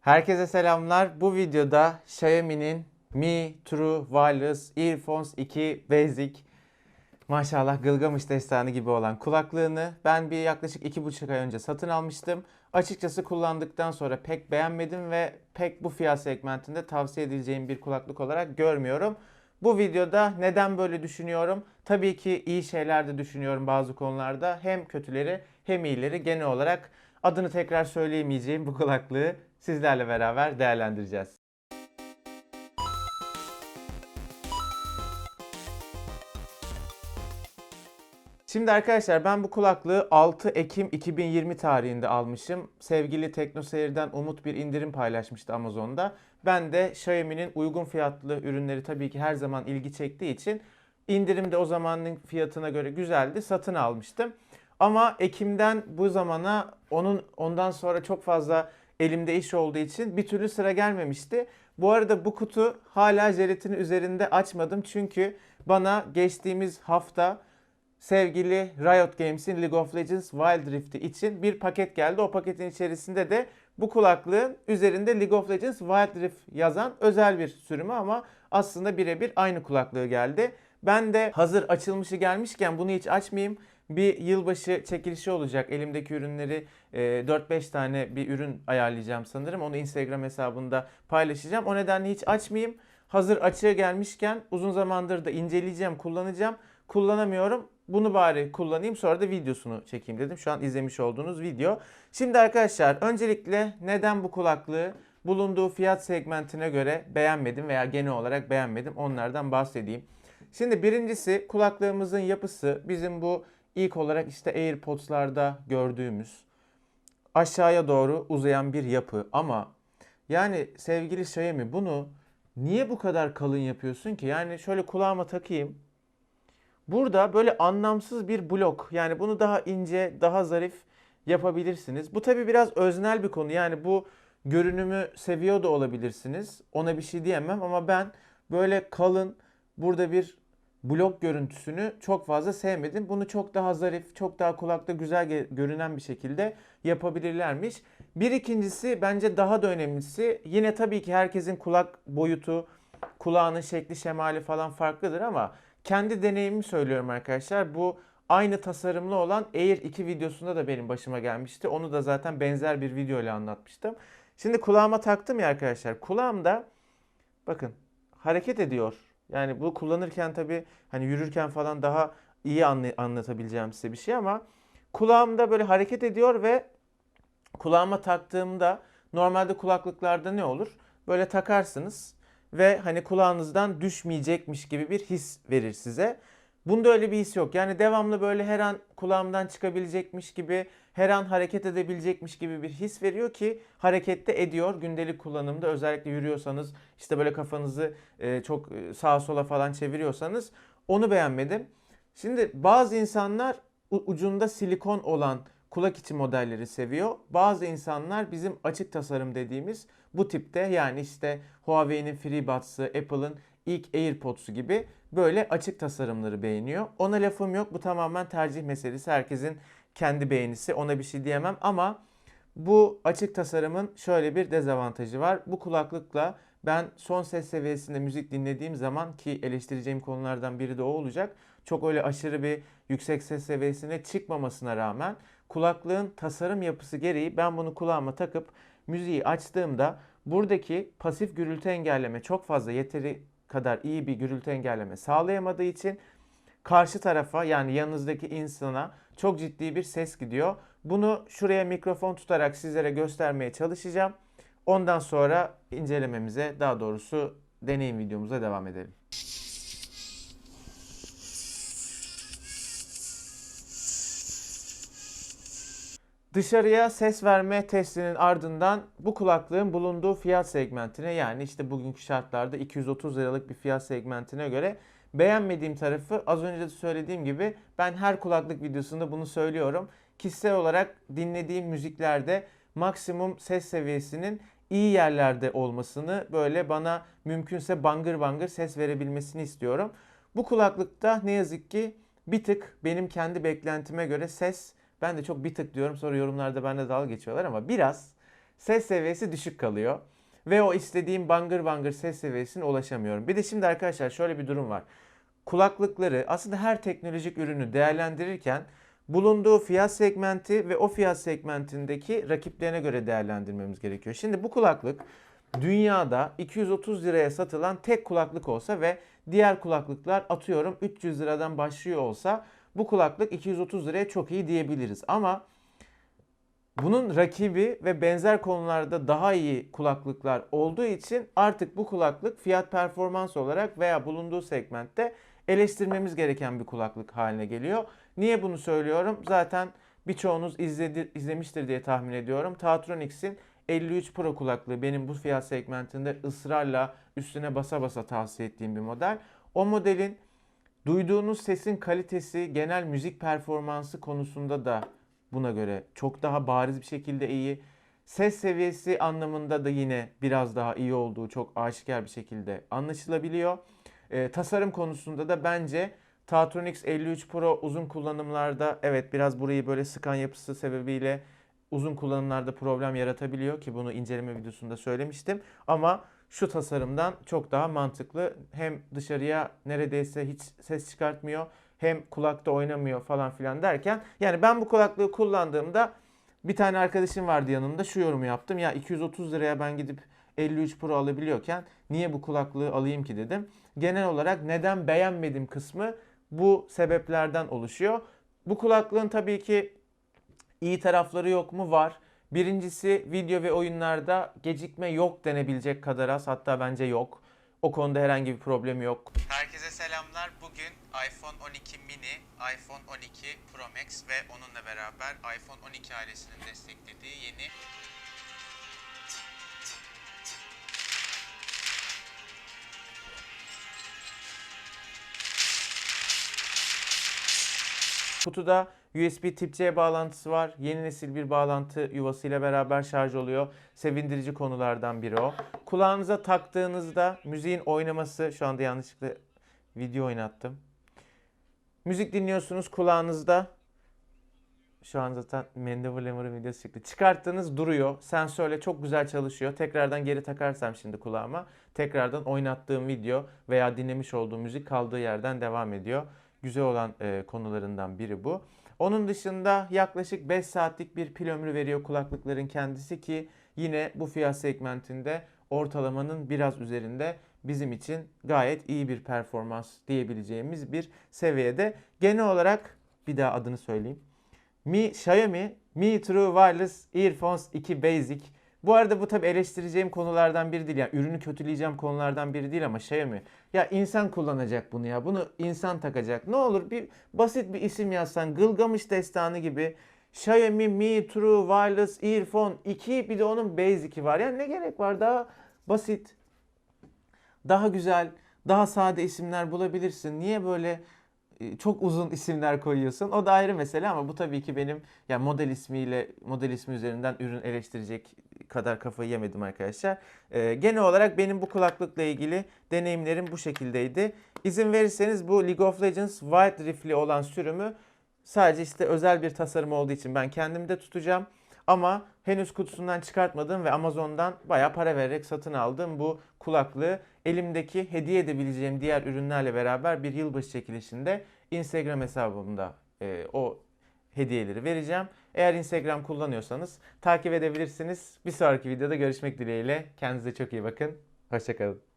Herkese selamlar. Bu videoda Xiaomi'nin Mi True Wireless Earphones 2 Basic maşallah Gılgamış destanı gibi olan kulaklığını ben bir yaklaşık 2,5 ay önce satın almıştım. Açıkçası kullandıktan sonra pek beğenmedim ve pek bu fiyat segmentinde tavsiye edileceğim bir kulaklık olarak görmüyorum. Bu videoda neden böyle düşünüyorum? Tabii ki iyi şeyler de düşünüyorum bazı konularda. Hem kötüleri hem iyileri genel olarak adını tekrar söyleyemeyeceğim bu kulaklığı sizlerle beraber değerlendireceğiz. Şimdi arkadaşlar ben bu kulaklığı 6 Ekim 2020 tarihinde almışım. Sevgili TeknoSeyir'den Umut bir indirim paylaşmıştı Amazon'da. Ben de Xiaomi'nin uygun fiyatlı ürünleri tabii ki her zaman ilgi çektiği için indirim de o zamanın fiyatına göre güzeldi. Satın almıştım. Ama Ekim'den bu zamana onun ondan sonra çok fazla elimde iş olduğu için bir türlü sıra gelmemişti. Bu arada bu kutu hala jelatini üzerinde açmadım çünkü bana geçtiğimiz hafta sevgili Riot Games'in League of Legends Wild Rift'i için bir paket geldi. O paketin içerisinde de bu kulaklığın üzerinde League of Legends Wild Rift yazan özel bir sürümü ama aslında birebir aynı kulaklığı geldi. Ben de hazır açılmışı gelmişken bunu hiç açmayayım. Bir yılbaşı çekilişi olacak. Elimdeki ürünleri e, 4-5 tane bir ürün ayarlayacağım sanırım. Onu Instagram hesabında paylaşacağım. O nedenle hiç açmayayım. Hazır açığa gelmişken uzun zamandır da inceleyeceğim, kullanacağım. Kullanamıyorum. Bunu bari kullanayım sonra da videosunu çekeyim dedim. Şu an izlemiş olduğunuz video. Şimdi arkadaşlar öncelikle neden bu kulaklığı bulunduğu fiyat segmentine göre beğenmedim veya genel olarak beğenmedim onlardan bahsedeyim. Şimdi birincisi kulaklığımızın yapısı bizim bu ilk olarak işte AirPods'larda gördüğümüz aşağıya doğru uzayan bir yapı ama yani sevgili Xiaomi bunu niye bu kadar kalın yapıyorsun ki? Yani şöyle kulağıma takayım. Burada böyle anlamsız bir blok. Yani bunu daha ince, daha zarif yapabilirsiniz. Bu tabi biraz öznel bir konu. Yani bu görünümü seviyor da olabilirsiniz. Ona bir şey diyemem ama ben böyle kalın burada bir blok görüntüsünü çok fazla sevmedim. Bunu çok daha zarif, çok daha kulakta güzel görünen bir şekilde yapabilirlermiş. Bir ikincisi bence daha da önemlisi yine tabii ki herkesin kulak boyutu, kulağının şekli, şemali falan farklıdır ama kendi deneyimimi söylüyorum arkadaşlar. Bu aynı tasarımlı olan Air 2 videosunda da benim başıma gelmişti. Onu da zaten benzer bir video ile anlatmıştım. Şimdi kulağıma taktım ya arkadaşlar. Kulağımda bakın hareket ediyor. Yani bu kullanırken tabii hani yürürken falan daha iyi anlay- anlatabileceğim size bir şey ama kulağımda böyle hareket ediyor ve kulağıma taktığımda normalde kulaklıklarda ne olur? Böyle takarsınız ve hani kulağınızdan düşmeyecekmiş gibi bir his verir size. Bunda öyle bir his yok. Yani devamlı böyle her an kulağımdan çıkabilecekmiş gibi, her an hareket edebilecekmiş gibi bir his veriyor ki harekette ediyor gündelik kullanımda. Özellikle yürüyorsanız, işte böyle kafanızı e, çok e, sağa sola falan çeviriyorsanız onu beğenmedim. Şimdi bazı insanlar ucunda silikon olan kulak içi modelleri seviyor. Bazı insanlar bizim açık tasarım dediğimiz bu tipte yani işte Huawei'nin FreeBuds'ı, Apple'ın ilk AirPods'u gibi böyle açık tasarımları beğeniyor. Ona lafım yok. Bu tamamen tercih meselesi. Herkesin kendi beğenisi. Ona bir şey diyemem ama bu açık tasarımın şöyle bir dezavantajı var. Bu kulaklıkla ben son ses seviyesinde müzik dinlediğim zaman ki eleştireceğim konulardan biri de o olacak. Çok öyle aşırı bir yüksek ses seviyesine çıkmamasına rağmen kulaklığın tasarım yapısı gereği ben bunu kulağıma takıp müziği açtığımda buradaki pasif gürültü engelleme çok fazla yeteri kadar iyi bir gürültü engelleme sağlayamadığı için karşı tarafa yani yanınızdaki insana çok ciddi bir ses gidiyor. Bunu şuraya mikrofon tutarak sizlere göstermeye çalışacağım. Ondan sonra incelememize daha doğrusu deneyim videomuza devam edelim. Dışarıya ses verme testinin ardından bu kulaklığın bulunduğu fiyat segmentine yani işte bugünkü şartlarda 230 liralık bir fiyat segmentine göre beğenmediğim tarafı az önce de söylediğim gibi ben her kulaklık videosunda bunu söylüyorum. Kişisel olarak dinlediğim müziklerde maksimum ses seviyesinin iyi yerlerde olmasını böyle bana mümkünse bangır bangır ses verebilmesini istiyorum. Bu kulaklıkta ne yazık ki bir tık benim kendi beklentime göre ses ben de çok bir tık diyorum sonra yorumlarda benimle dalga geçiyorlar ama biraz ses seviyesi düşük kalıyor. Ve o istediğim bangır bangır ses seviyesine ulaşamıyorum. Bir de şimdi arkadaşlar şöyle bir durum var. Kulaklıkları aslında her teknolojik ürünü değerlendirirken bulunduğu fiyat segmenti ve o fiyat segmentindeki rakiplerine göre değerlendirmemiz gerekiyor. Şimdi bu kulaklık dünyada 230 liraya satılan tek kulaklık olsa ve diğer kulaklıklar atıyorum 300 liradan başlıyor olsa bu kulaklık 230 liraya çok iyi diyebiliriz. Ama bunun rakibi ve benzer konularda daha iyi kulaklıklar olduğu için artık bu kulaklık fiyat performans olarak veya bulunduğu segmentte eleştirmemiz gereken bir kulaklık haline geliyor. Niye bunu söylüyorum? Zaten birçoğunuz izledi, izlemiştir diye tahmin ediyorum. Tatronics'in 53 Pro kulaklığı benim bu fiyat segmentinde ısrarla üstüne basa basa tavsiye ettiğim bir model. O modelin duyduğunuz sesin kalitesi, genel müzik performansı konusunda da buna göre çok daha bariz bir şekilde iyi. Ses seviyesi anlamında da yine biraz daha iyi olduğu çok aşikar bir şekilde anlaşılabiliyor. Ee, tasarım konusunda da bence Tatronics 53 Pro uzun kullanımlarda evet biraz burayı böyle sıkan yapısı sebebiyle uzun kullanımlarda problem yaratabiliyor ki bunu inceleme videosunda söylemiştim. Ama şu tasarımdan çok daha mantıklı. Hem dışarıya neredeyse hiç ses çıkartmıyor hem kulakta oynamıyor falan filan derken yani ben bu kulaklığı kullandığımda bir tane arkadaşım vardı yanımda şu yorumu yaptım. Ya 230 liraya ben gidip 53 Pro alabiliyorken niye bu kulaklığı alayım ki dedim. Genel olarak neden beğenmedim kısmı bu sebeplerden oluşuyor. Bu kulaklığın tabii ki iyi tarafları yok mu? Var. Birincisi video ve oyunlarda gecikme yok denebilecek kadar az. Hatta bence yok. O konuda herhangi bir problemi yok. Herkese selamlar. Bugün iPhone 12 mini, iPhone 12 Pro Max ve onunla beraber iPhone 12 ailesinin desteklediği yeni Kutuda USB Tip-C bağlantısı var. Yeni nesil bir bağlantı yuvasıyla beraber şarj oluyor. Sevindirici konulardan biri o. Kulağınıza taktığınızda müziğin oynaması, şu anda yanlışlıkla video oynattım. Müzik dinliyorsunuz kulağınızda. Şu an zaten Mandible Lemur'un videosu çıktı. Çıkarttığınız duruyor. Sensörle çok güzel çalışıyor. Tekrardan geri takarsam şimdi kulağıma. Tekrardan oynattığım video veya dinlemiş olduğum müzik kaldığı yerden devam ediyor. Güzel olan e, konularından biri bu. Onun dışında yaklaşık 5 saatlik bir pil ömrü veriyor kulaklıkların kendisi ki yine bu fiyat segmentinde ortalamanın biraz üzerinde bizim için gayet iyi bir performans diyebileceğimiz bir seviyede. Genel olarak bir daha adını söyleyeyim. Mi Xiaomi Mi True Wireless Earphones 2 Basic. Bu arada bu tabi eleştireceğim konulardan biri değil. Yani ürünü kötüleyeceğim konulardan biri değil ama Xiaomi. Ya insan kullanacak bunu ya. Bunu insan takacak. Ne olur bir basit bir isim yazsan. Gılgamış Destanı gibi. Xiaomi Mi True Wireless Earphone 2 bir de onun Basic'i var. Yani ne gerek var? Daha basit, daha güzel, daha sade isimler bulabilirsin. Niye böyle e, çok uzun isimler koyuyorsun. O da ayrı mesele ama bu tabii ki benim yani model ismiyle model ismi üzerinden ürün eleştirecek kadar kafayı yemedim arkadaşlar. Ee, genel olarak benim bu kulaklıkla ilgili deneyimlerim bu şekildeydi. İzin verirseniz bu League of Legends White Rift'li olan sürümü sadece işte özel bir tasarım olduğu için ben kendimde tutacağım. Ama henüz kutusundan çıkartmadığım ve Amazon'dan bayağı para vererek satın aldığım bu kulaklığı elimdeki hediye edebileceğim diğer ürünlerle beraber bir yılbaşı çekilişinde Instagram hesabımda e, o hediyeleri vereceğim. Eğer Instagram kullanıyorsanız takip edebilirsiniz. Bir sonraki videoda görüşmek dileğiyle. Kendinize çok iyi bakın. Hoşçakalın.